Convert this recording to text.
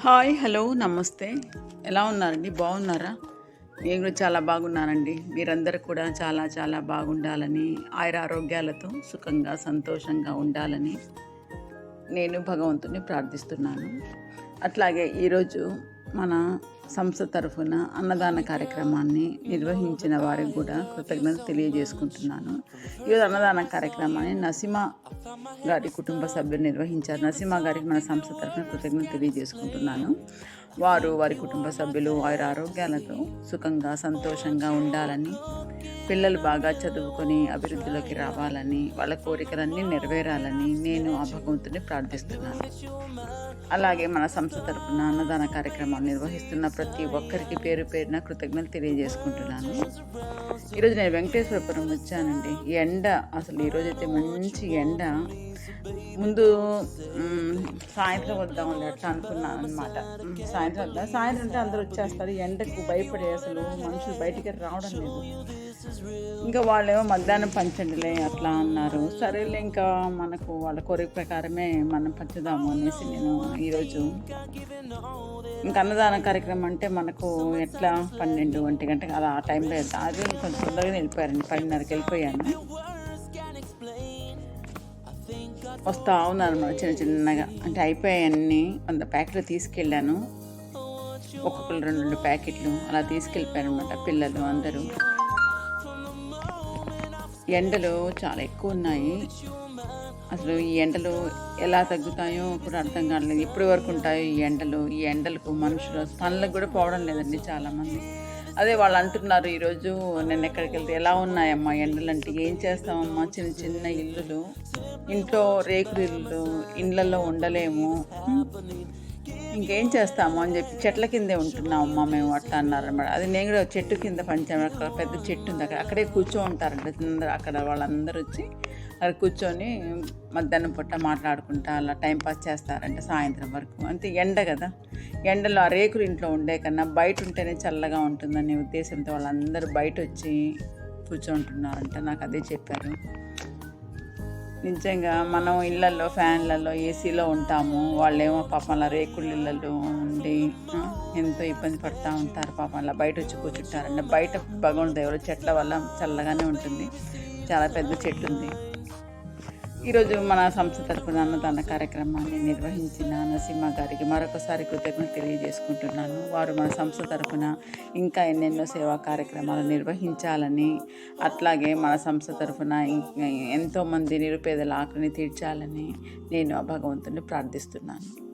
Hi hello నమస్తే. ఎలా ఉన్నారండి? బాగున్నారా? నేను కూడా చాలా బాగున్నానండి. మీరందరూ కూడా చాలా చాలా బాగుండాలని ఆయుర ఆరోగ్యాలతో సుఖంగా సంతోషంగా ఉండాలని నేను భగవంతుని ప్రార్థిస్తున్నాను. అట్లాగే ఈరోజు మన సంస్థ తరఫున అన్నదాన కార్యక్రమాన్ని నిర్వహించిన వారికి కూడా కృతజ్ఞత తెలియజేసుకుంటున్నాను. ఈరోజు అన్నదాన కార్యక్రమాన్ని నసీమ గారి కుటుంబ సభ్యులు నిర్వహించారు. నసీమ గారికి మన సంస్థ తరఫున కృతజ్ఞత తెలియజేసుకుంటున్నాను. వారు వారి కుటుంబ సభ్యులు వారి ఆరోగ్యాలతో సుఖంగా సంతోషంగా ఉండాలని పిల్లలు బాగా చదువుకొని అభివృద్ధిలోకి రావాలని వాళ్ళ కోరికలన్నీ నెరవేరాలని నేను ఆ భగవంతుని ప్రార్థిస్తున్నాను. అలాగే మన సంస్థ తరఫున అన్నదాన కార్యక్రమం నిర్వహిస్తున్న ప్రతి ఒక్కరికి పేరు పేరున కృతజ్ఞతలు తెలియజేసుకుంటున్నాను. ఈరోజు నేను వెంకటేశ్వరపురం వచ్చానండి. ఎండ అసలు ఈరోజు అయితే మంచి ఎండ. ముందు సాయంత్రం వద్దాం అట్లా అనుకున్నాను అనమాట సాయంత్రం వద్దాం. సాయంత్రం అంటే అందరూ వచ్చేస్తారు. ఎండకు భయపడే అసలు మనుషులు బయటికి రావడం లేదు. ఇంకా వాళ్ళేమో మధ్యాహ్నం పంచండిలే అట్లా అన్నారు. సరేలే ఇంకా మనకు వాళ్ళ కోరిక ప్రకారమే మనం పంచుదాము అనేసి నేను ఈరోజు ఇంకా అన్నదాన కార్యక్రమం అంటే మనకు ఎట్లా పన్నెండు ఒంటి గంట అలా ఆ టైంలో అది కొంచెం తొందరగా వెళ్ళిపోయారండి. పన్నెండున్నరకి వెళ్ళిపోయాను. వస్తా ఉన్నారు చిన్న చిన్నగా. అంటే అయిపోయాయన్నీ వంద ప్యాకెట్లు తీసుకెళ్ళాను. ఒక్కొక్కరు రెండు రెండు ప్యాకెట్లు అలా తీసుకెళ్ళిపోయారు అనమాట పిల్లలు అందరూ. ఎండలు చాలా ఎక్కువ ఉన్నాయి. అసలు ఈ ఎండలు ఎలా తగ్గుతాయో ఇప్పుడు అర్థం కావట్లేదు. ఎప్పటి వరకు ఉంటాయో ఈ ఎండలు. ఈ ఎండలకు మనుషులు పనులకు కూడా పోవడం లేదండి చాలామంది. అదే వాళ్ళు అంటున్నారు ఈరోజు నేను ఎక్కడికి వెళ్తే ఎలా ఉన్నాయమ్మా ఎండలు అంటే ఏం చేస్తామమ్మా చిన్న చిన్న ఇల్లులు. ఇంట్లో రేకులు ఇల్లు ఇళ్ళల్లో ఉండలేము. ఇంకేం చేస్తాము అని చెప్పి చెట్ల కిందే ఉంటున్నాం అమ్మ మేము అట్లా అన్నారనమాట అది నేను కూడా చెట్టు కింద పంచాము అక్కడ పెద్ద చెట్టు ఉంది. అక్కడ అక్కడే కూర్చో ఉంటారంట అందరూ అక్కడ వాళ్ళందరూ వచ్చి అక్కడ కూర్చొని మధ్యాహ్నం పూట మాట్లాడుకుంటా అలా టైం పాస్ చేస్తారంట సాయంత్రం వరకు. అంతే ఎండ కదా. ఎండలో ఆ రేకులు ఇంట్లో ఉండే కన్నా బయట ఉంటేనే చల్లగా ఉంటుందనే ఉద్దేశంతో వాళ్ళందరూ బయట వచ్చి కూర్చుంటున్నారంట. నాకు అదే చెప్పారు. నిజంగా మనం ఇళ్ళల్లో ఫ్యాన్లలో ఏసీలో ఉంటాము. వాళ్ళేమో పాపం అలా రేకుల ఇళ్ళల్లో ఉండి ఎంతో ఇబ్బంది పడుతూ ఉంటారు. పాపం అలా బయట వచ్చి కూర్చుంటారంటే బయట భగవంతుడు ఎవరో చెట్ల వల్ల చల్లగానే ఉంటుంది. చాలా పెద్ద చెట్టు ఉంది ఈరోజు మన సంస్థ తరపున అన్నదాన కార్యక్రమాన్ని నిర్వహించిన నరసింహ గారికి మరొకసారి కృతజ్ఞత తెలియజేసుకుంటున్నాను. వారు మన సంస్థ తరపున ఇంకా ఎన్నెన్నో సేవా కార్యక్రమాలు నిర్వహించాలని అట్లాగే మన సంస్థ తరపున ఎంతోమంది నిరుపేదల ఆకలిని తీర్చాలని నేను ఆ భగవంతుని ప్రార్థిస్తున్నాను.